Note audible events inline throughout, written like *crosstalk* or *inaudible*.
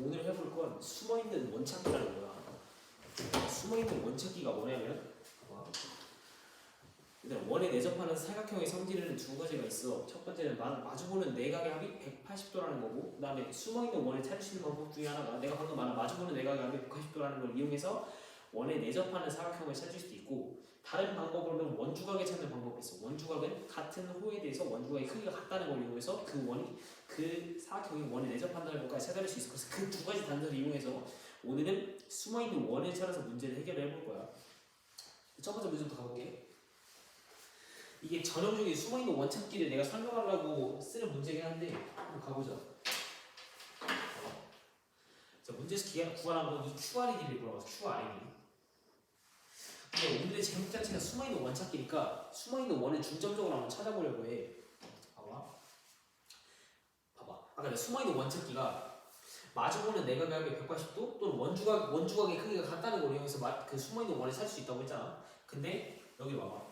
오늘 해볼 건 숨어있는 원찾기라는 거야. 숨어있는 원찾기가 뭐냐면. 일단 원에 내접하는 사각형의 성질에는 두 가지가 있어. 첫 번째는 마, 마주보는 내각의 합이 180도라는 거고, 그 다음에 숨어있는 원을 찾을 수 있는 방법 중에 하나가 내가 방금 말한 마주보는 내각의 합이 180도라는 걸 이용해서 원에 내접하는 사각형을 찾을 수도 있고, 다른 방법으로는 원주각을 찾는 방법이 있어. 원주각은 같은 호에 대해서 원주각의 크기가 같다는 걸 이용해서 그 원이 그 사각형이 원에 내접한다는 것까지 찾아낼 수 있어. 그래서 그 두 가지 단서를 이용해서 오늘은 숨어 있는 원을 찾아서 문제를 해결해 볼 거야. 첫 번째 문제부터 가볼게. 이게 전형적인 숨어 있는 원 찾기를 내가 설명하려고 쓰는 문제긴 한데 한번 가보자. 자 문제에서 기가 구하는 건이 QR이기를 물어봐서 QR이기. 근데 오늘의 제목 자체가 숨어있는 원 찾기니까 숨어있는 원을 중점적으로 한번 찾아보려고 해. 봐봐. 봐봐. 아까 내가 숨어있는 원 찾기가 마주보는 내각의 180도 또는 원주각 원주각의 크기가 같다는 걸 이용해서 마- 그 숨어있는 원을 찾을 수 있다고 했잖아. 근데 여기 봐봐.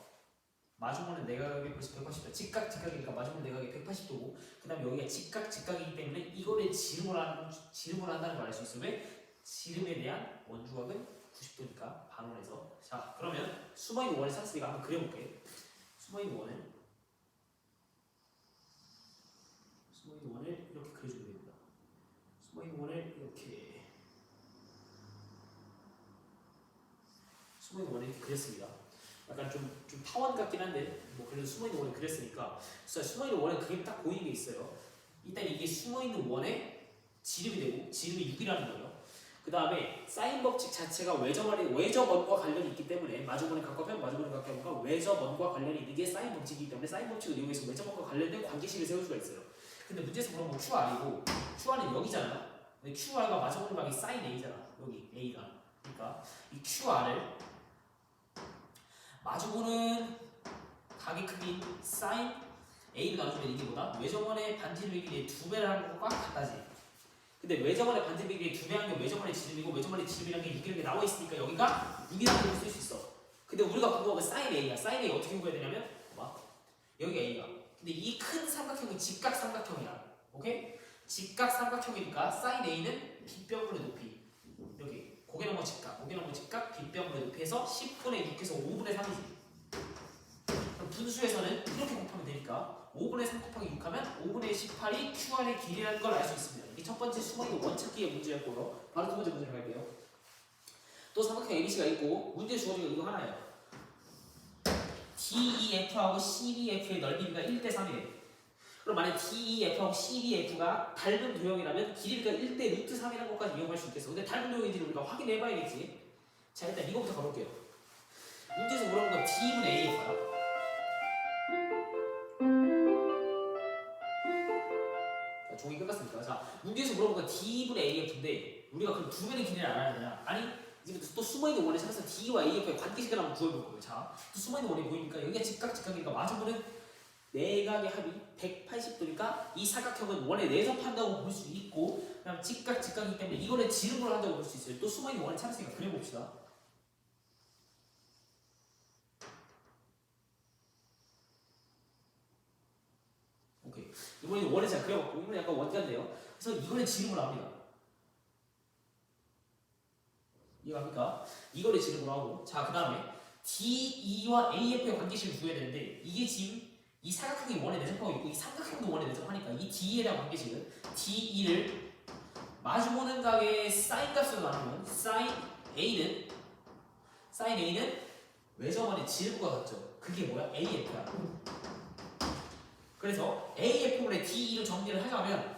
마주보는 내각의 180도 직각 직각이니까 마주보는 내각이 180도고 그 다음 에 여기가 직각 직각이기 때문에 이거를 지름을 한 지름을 한다는 걸 알 수. 왜? 지름에 대한 원주각은 90도니까 반원에서 자 그러면 숨어있는 원을 찾았으니까 한번 그려볼게. 숨어있는 원을 숨어있는 원을 이렇게 그려주면 됩니다. 숨어있는 원을 이렇게 숨어있는 원을 그렸습니다. 약간 좀, 좀 타원 같긴 한데 뭐 그래도 숨어있는 원을 그렸으니까 진짜 숨어있는 원에 그림이 딱 보이는 게 있어요. 일단 이게 숨어있는 원의 지름이 되고 지름이 6이라는 거예요. 그 다음에 사인 법칙 자체가 외접원의 외접원과 관련이 있기 때문에 마주보는 가까우면 마주보는 가까우니까 외접원과 관련이 있는 게 사인 법칙이기 때문에 사인 법칙을 이용해서 외접원과 관련된 관계식을 세울 수가 있어요. 근데 문제에서 물어본 QR이고 QR은 여기잖아요. 근데 QR과 마주보는 각이 사인 A잖아. 여기 A가. 그러니까 이 QR을 마주보는 각의 크기 사인 A로 나눠주면 이게 뭐다? 외접원의 반지름의 길이의 두 배를 하는 것과 같다지. 근데 외접원의 반지름의 길이의 두배 하는 게 외접원의 지름이고 외접원의 지름이라는 게 6이라는 게 나와 있으니까 여기가 6이라는 걸 쓸 수 있어. 근데 우리가 궁금한 건 사인 A야. 사인 A 어떻게 구해야 되냐면 봐봐. 여기가 A가. 근데 이 큰 삼각형이 직각 삼각형이야. 오케이? 직각 삼각형이니까 사인 A는 빗병분의 높이. 여기 고개 넘어 직각, 고개 넘어 직각, 빗병분의 높이에서 10분의 6에서 5분의 3이지. 그럼 분수에서는 이렇게 곱하면 되니까 5분의 3 곱하기 6 하면 5분의 18이 QR의 길이라는 걸 알 수 있습니다. 첫 번째 숨어있는 원찾기의 문제였고요. 바로 두 번째 문제로 갈게요. 또 삼각형 ABC가 있고 문제 주어진 거 이거 하나예요. DEF하고 CBF의 넓이가 1대 3이래. 그럼 만약 DEF하고 CBF가 닮은 도형이라면 길이가 1대 루트 3이라는 것까지 이용할 수 있겠어. 근데 닮은 도형인지는 우리가 확인해 봐야겠지. 자 일단 이거부터 가볼게요. 자, 문제에서 물어본 건 D분의 AF인데 우리가 그럼 두 배의 길이를 알아야 되냐? 아니, 이제 또 숨어있는 원을 찾아서 D와 AF의 관계식을 한번 구해볼 거예요. 자, 또 숨어있는 원이 보이니까 여기가 직각, 직각이니까 마주보는 내각의 합이 180도니까 이 사각형은 원에 내접한다고 볼 수 있고 그다음 직각, 직각이기 때문에 이거를 지름으로 한다고 볼 수 있어요. 또 숨어있는 원을 찾았으니까 그려봅시다. 오케이. 이번에 원을 잘 그려봤고 이번에 약간 원자인데요. 그래서 이거를 지름으로 합니다. 이해갑니까? 이거를 지름으로 하고 자 그 다음에 DE와 AF의 관계식을 구해야 되는데 이게 지금 이 사각형이 원에 내접하고 있고 이 삼각형도 원에 내접하니까 이 DE에 대한 관계식은 DE를 마주보는 각의 사인 값으로 나누면 사인 A는 사인 A는 외접원의 지름과 같죠. 그게 뭐야? AF야. 그래서 AF분의 DE를 정리를 하자면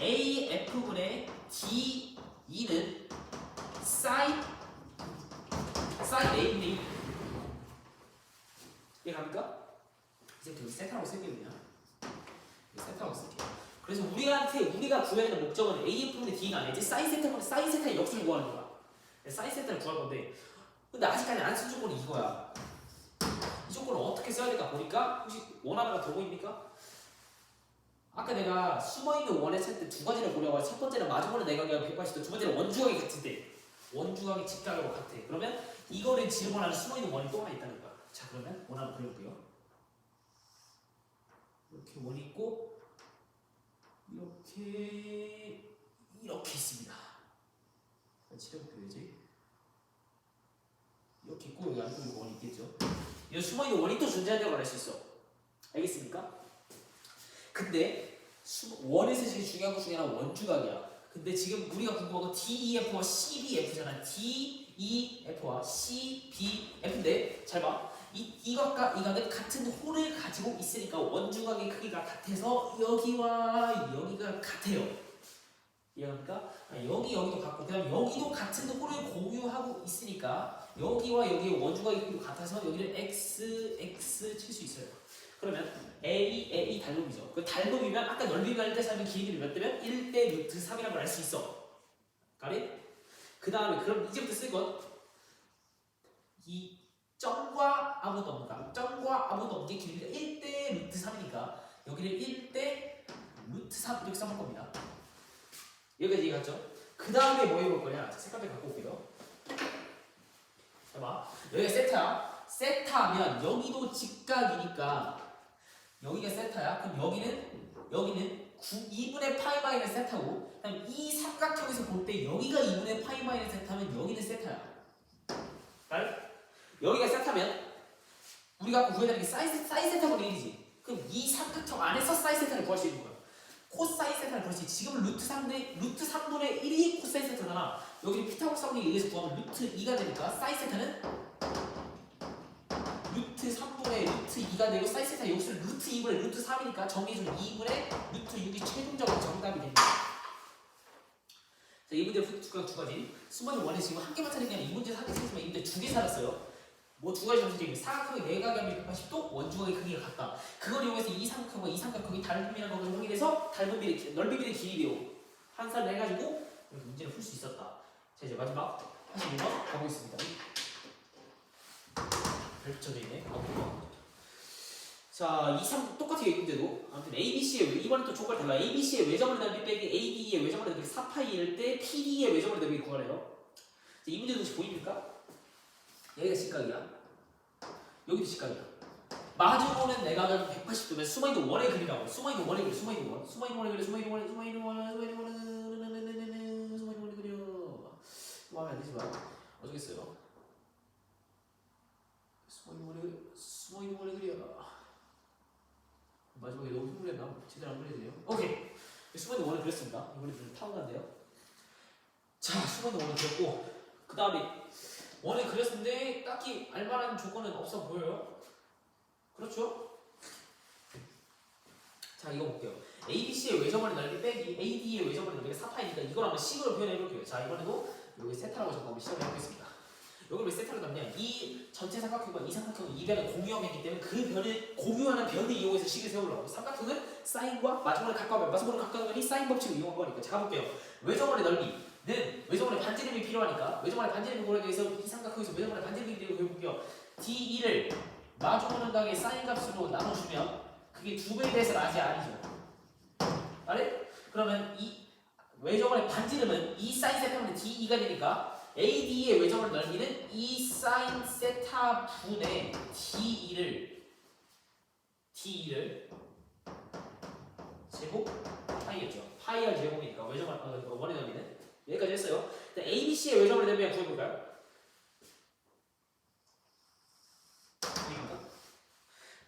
AF분의 DE는 사인 사인 A분의 1 이해 갑니까? 이제 여기 세타라고 여기 세타라고 쓸게요 그래서 우리한테 우리가 구해야 되는 목적은 AF분의 D가 아니지 사인 세타분의 사인 세타의 역수를 구하는 거야. 사인 세타를 구할 건데 근데 아직까지 안 쓴 조건이 이거야. 이 조건을 어떻게 써야 될까 보니까 혹시 원하나가 더 보입니까? 아까 내가 숨어있는 원의 찾을 때두 가지를 보려고 해서 첫 번째는 마주보는 내각이 180도 두 번째는 원주각이 때 원주각이 직각으로 같아. 그러면 이거를 지름을 하는 숨어있는 원이 또 하나 있다는 거야. 자 그러면 원 한번 그려볼게요. 이렇게 원이 있고 이렇게 이렇게 있습니다. 칠해볼게요 이제. 이렇게 있고 여기 안쪽에 원이 있겠죠? 이 숨어있는 원이 또 존재한다고 말할 수 있어. 알겠습니까? 근데 수- 원에서 제일 중요한 것 중에 하나 원주각이야 근데 지금 우리가 궁금한 건 DEF와 CBF잖아 DEF와 CBF인데 잘 봐 이, 이각과 이 각은 같은 홀을 가지고 있으니까 원주각의 크기가 같아서 여기와 여기가 같아요 이해합니까? 아, 여기 여기도 같고 그다음 여기도 같은 홀을 공유하고 있으니까 여기와 여기의 원주각의 크기도 같아서 여기를 x x 칠 수 있어요. 그러면 a a 달놈이죠. 그 달놈이면 아까 넓이가 1대 3면 길이를 몇 대면 1대 루트 3이라고 알수 있어. 가리? 그 다음에 그럼 이제부터 쓸 건 이 점과 아무도 없는가? 점과 아무도 없는 게 길이가 1대 루트 3이니까 여기를 1대 루트 3 이렇게 써볼 겁니다. 여기까지 이해 갔죠? 그 다음에 뭐 해볼 거냐? 자, 색깔 좀 갖고 올게요. 봐봐. 여기가 세타야. 세타면 여기도 직각이니까 여기가 세타야. 그럼 여기는 여기는 9, 2분의 파이 마이너스 세타고 그다음 이 삼각형에서 볼 때 여기가 2분의 파이 마이너스 세타면 여기는 세타야. 알? 여기가 세타면 우리가 아까 구해야 되는 게 사이, 사이 세타분의 1이지. 그럼 이 삼각형 안에서 사이 세타를 구할 수 있는 거야. 코사인 세타를 구할 수 있지. 지금 루트 3분의 루트 3분의 1이 코사인 세타잖아. 여기 피타고라스 사분의 1에서 구하면 루트 2가 되니까 사인 세타는 루트 3분의 루트 2가 되고 사인 세타 여기서 루트 2분의 루트 3이니까 정리해주면 2분의 루트 6이 최종적으로 정답이 됩니다. 자, 이 문제 푸드축각 두 가지. 수만이 원에 지금 한 개만 찾는 게 아니라 이 문제 한개 찾으면 이 문제 두개 살았어요. 뭐 두 가지 점수 중에 사각형의 내각의 180도 원주각의 크기가 같다. 그걸 이용해서 이 삼각형과 이 삼각형이 닮음이라는 것을 확인해서 닮은 비례, 넓이 비례 길이 비로 환산을 해가지고 이렇게 문제를 풀 수 있었다. 자 이제 마지막 82번 가보겠습니다. 있네. 자, 2, 3 똑같아요, 이 문제도. 아무튼 ABC의 외, 이번엔 또 조건 달라. ABC의 외점을 넓이 빼기 AD의 외점을 넓이 4파이일 때 PD의 외점을 넓이 구하래요. 자, 이 문제도 혹시 보입니까? 여기가 직각이야. 여기도 직각이야. 마주보는 내각은 180도면 수마이도 원의 그리라고. 수마이도 원의 그리, 수마이도 원. 수마이도 원의 그리, 수마이도 원의, 수마이도 원의, 수마이도 원의, 수마이도 원의 그려. 마음에 안 드지만 어쩌겠어요. 수마이도 원의 그리, 수마이도 원의 그려. 마지막에 너무 흥분했나? 제대로 안 그려지네요. 오케이. 수마이도 원을 그렸습니다. 이번에 좀 타고난데요. 자, 수마이도 원을 그렸고 그 다음에 원을 그렸는데 딱히 알만한 조건은 없어 보여요. 그렇죠? 자 이거 볼게요. ABC의 외점원의 넓이 빼기 AD의 외점원의 넓이가 4파이니까 이걸 한번 식으로 표현해 볼게요. 자 이번에도 여기 세타라고 적어 한번 시작을 해보겠습니다. 여기 왜 세타로 넣냐? 이 전체 삼각형과 이 삼각형은 이 변을 공유하기 때문에 그 변을 공유하는 변을 이용해서 식을 세우려고 삼각형은 사인과 마주보를 가까우면 마주보를 가까우면 사인 법칙을 이용한 거니까 자 볼게요. 외점원의 넓이 는 외정원의 반지름이 필요하니까 외정원의 반지름을 구하기 위해서 이 삼각형에서 외정원의 반지름을 구해볼게요. D2를 마주보는 각의 사인 값으로 나눠주면 그게 두 배에 대해서 라지 아니죠. 알았? 그러면 이 외정원의 반지름은 이 사인 세타분의 D2가 되니까 AD의 외정원의 넓이는 이 사인 세타 분의 D2를 D2를 제곱 파이였죠. 파이R 제곱이니까 외정원 어, 원의 넓이는 여기까지 했어요. ABC의 외점을 대비한 구해볼까요?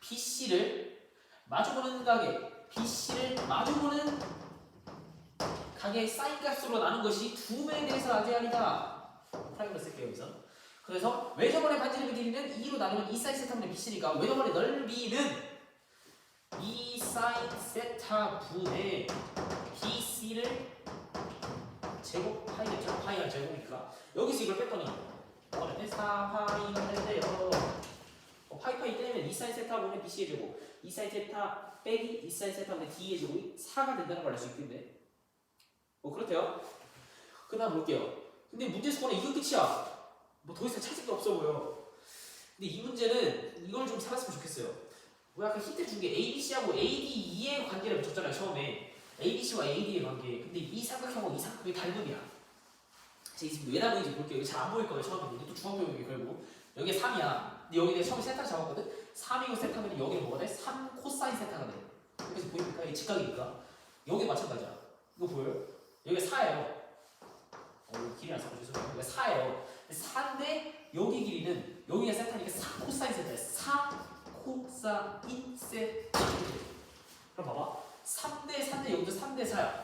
BC를 마주보는 가게, BC를 마주보는 가게 사인 값으로 나눈 것이 두 배에 대해서 아재아니다. 프라임으로 쓸게요 여기서. 그래서 외점원의 반지름의 길이는 2로 나누면 2 사인 세타분의 BC니까 외점원의 넓이는 2 사인 세타 분의 BC를 제곱 파이겠죠? 파이가 제곱이니까. 여기서 이걸 뺐더니 뭐가 4파이가 되는데요. 어, 파이 파이 떼면 2 사인 세타 분의 BC의 제곱 2 사인 세타 빼기 2 사인 세타 분의 D의 제곱이 4가 된다는 걸 알 수 있겠네. 어 그렇대요? 그 다음 볼게요 근데 문제 수거는 이거 끝이야 뭐 더 이상 찾을 게 없어 보여 근데 이 문제는 이걸 좀 살았으면 좋겠어요 뭐 약간 힌트 준 게 ABC하고 AD2의 관계를 붙였잖아요 처음에 ABC와 AD의 관계. 근데 이 삼각형과 이 삼각형이 닮음이야. 자, 이제 왜 닮은지 볼게요. 이거 잘 안 보일 거예요, 처음에. 근데 또 중학교육이 결국. 여기가 3이야. 근데 여기 내가 처음에 세타를 잡았거든? 3이고 세타면 여기는 뭐가 돼? 3 코사인 세타가 돼. 그래서 보입니까? 이게 직각이니까. 여기 마찬가지야. 이거 보여요? 여기가 4예요. 어, 길이 안 써서 죄송해요. 이거 4예요. 4인데 여기 길이는 여기가 세타니까 4 코사인 세타예요. 4 코사인 세타. 그럼 봐봐. 3대 3대 여기도 3대 4야.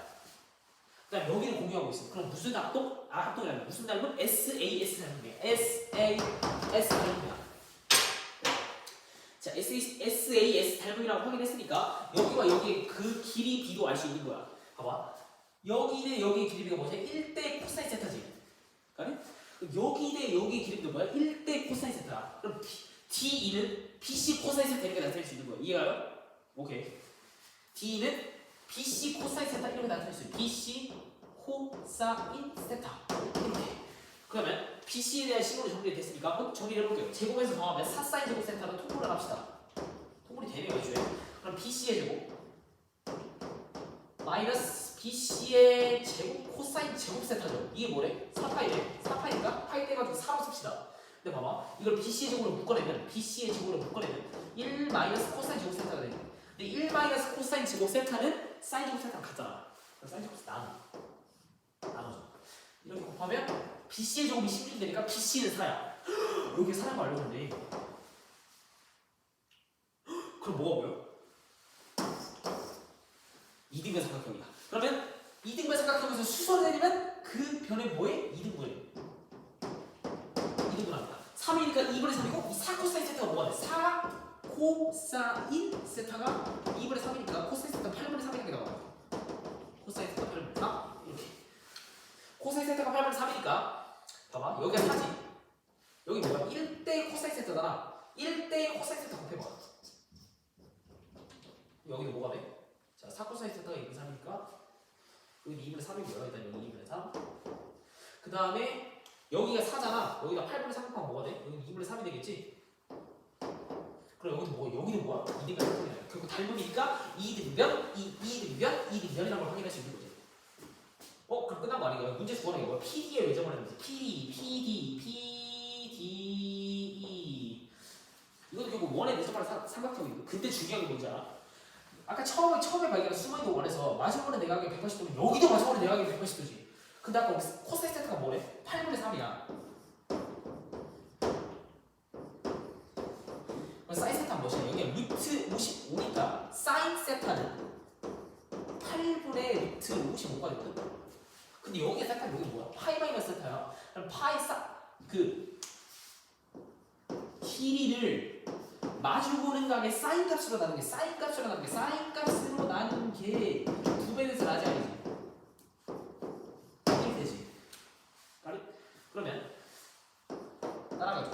그다음 여기는 공유하고 있어. 그럼 무슨 합동? 아 합동이 아니라 무슨 닮은? S A S 닮은이야. S A S 닮은이야. 자 S A S A S 닮은이라고 확인했으니까 여기와 여기 그 길이 비도 알 수 있는 거야. 봐봐. 여기는 여기의 길이가 뭐지? 1대 코사인 세타지. 그러니까 여기 대 여기 길이도 뭐야? 1대 코사인 세타. 그럼 D2는 BC 코사인 세타 이렇게 나타낼 수 있는 거야. 이해가요? 오케이. D는 BC 코사인 세타 이렇게 나타낼 수 있어. BC 코사인 세타. 이렇게. 그러면 BC에 대한 식으로 정리가 됐으니까 한번 정리를 해볼게요. 제곱에서 더하면 4 사인 제곱 세타로 통분을 합시다. 통분이 되네요, 이제. 그럼 BC의 제곱 마이너스 BC의 제곱 코사인 제곱 세타죠. 이게 뭐래? 4파이래. 4파이니까 파이 떼가지고 4로 씁시다. 근데 봐봐. 이걸 BC의 제곱으로 묶어내면 BC의 제곱으로 묶어내면 1 마이너스 코사인 제곱 세타가 되는 거야. 근데 1 마이너스 코사인 제곱 세타는 사인 제곱 세타랑 같잖아. 그럼 사인 제곱 세타 나눠. 나눠줘. 이렇게 곱하면 BC의 제곱이 16이 되니까 BC는 4야. *gasps* 여기 4라는 거 알고 있는데. 그럼 뭐가 보여? 2등변 삼각형이다. 그러면 2등변 삼각형에서 수선을 내리면 그 변에 뭐해? 2등분해. 2등분합니다. 3이니까 2분의 3이고 이 4코사인 세타가 뭐가 돼? 4 코사인 세타가 2분의 3이니까 코사인 세타 8분의 3 이렇게 나와요. 코사인 세타 8분의 3 이렇게. 코사인 세타가 8분의 3이니까 봐봐 여기가 4지. 여기 뭐야? 1대 코사인 세타잖아. 1대 코사인 세타 곱해봐. 여기는 뭐가 돼? 자, 4 코사인 세타가 2분의 3이니까 여기 2분의 3이고요. 일단 여기 2분의 3. 그 다음에 여기가 4잖아. 여기가 8분의 3 곱하면 뭐가 돼? 여기 2분의 3이 되겠지? 그럼 여기는 뭐? 여기는 뭐야? 2등변 3이야. 결국 닮은이니까 2등변, 2, 2등변, 2등변이라는 걸 확인할 수 있는 거지. 어? 그럼 끝난 거 아닌가요? 문제 주어는 이거 PD의 외정을 했는데 PD, PD, PDE 이것도 결국 원의 내적하는 삼각형이고 근데 중요한 게 뭔지 알아? 아까 처음에 처음에 발견한 수만도 원에서 마지막에 내각이 180도면 여기도 마지막에 내각이 180도지. 근데 아까 세타가 뭐래? 8분의 3이야. 그럼 사인 세타는 뭐지? 여기 루트 55니까 사인 세타는 8분의 루트 55가 됐거든. 근데 여기에 세타 여기 뭐야? 파이 마이너스 세타야. 그럼 파이 사 그 길이를 마주 보는 각의 사인 값으로 나눈 게 사인 값으로 나눈 게 사인 값으로 나눈 게두 배에서 나지 아니지? 이렇게 되지. 가리? 그러면 따라가죠.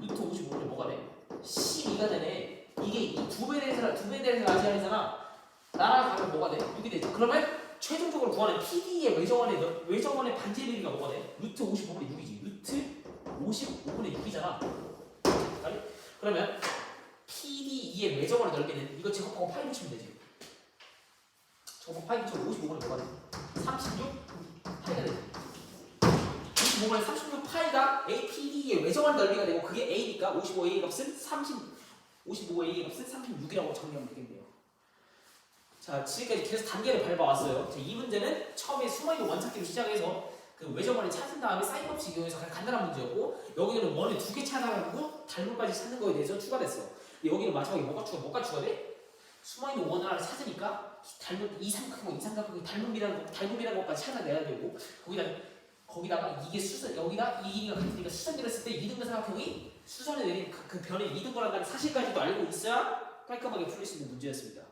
루트 55는 뭐가 돼? 12가 되네. 이게 이두배 대에서 두배 대에서 나지 아니잖아. 따라가면 뭐가 돼? 6이 되지. 그러면 최종적으로 구하는 PD의 외정원의 몇- 외정원의 반지 비리가 뭐가 돼? 루트 55분의 6이지. 루트 55분의 6이잖아. 그러면 PD2의 외정원의 넓이는 이거 제곱하고 파이 붙이면 되지. 저거 파이 붙이면 55분의 뭐가 돼? 36 파이가 되지. 55분의 36 파이가 APD의 외정원 넓이가 되고 그게 A니까 55A의 값은 30 55A의 값은 36이라고 정리하면 되겠네요. 자, 지금까지 계속 단계를 밟아왔어요. 자, 이 문제는 처음에 숨어있는 원찾기로 시작해서 그 외정원을 찾은 다음에 사인 법칙 이용해서 그냥 간단한 문제였고 여기는 원을 두 개 찾아가지고 닮은까지 찾는 거에 대해서 추가됐어. 여기는 마지막에 뭐가 추가, 뭐가 추가돼? 숨어있는 원을 하나 찾으니까 닮은 이삼각형, 이삼각형이 닮은이라는 거, 닮은이라는 것까지 찾아내야 되고 거기다 거기다가 이게 수선 여기다 이 길이가 같으니까 수선을 했을 때 이등변 삼각형이 수선을 내린 그, 그 변에 이등분한다는 사실까지도 알고 있어야 깔끔하게 풀릴 수 있는 문제였습니다.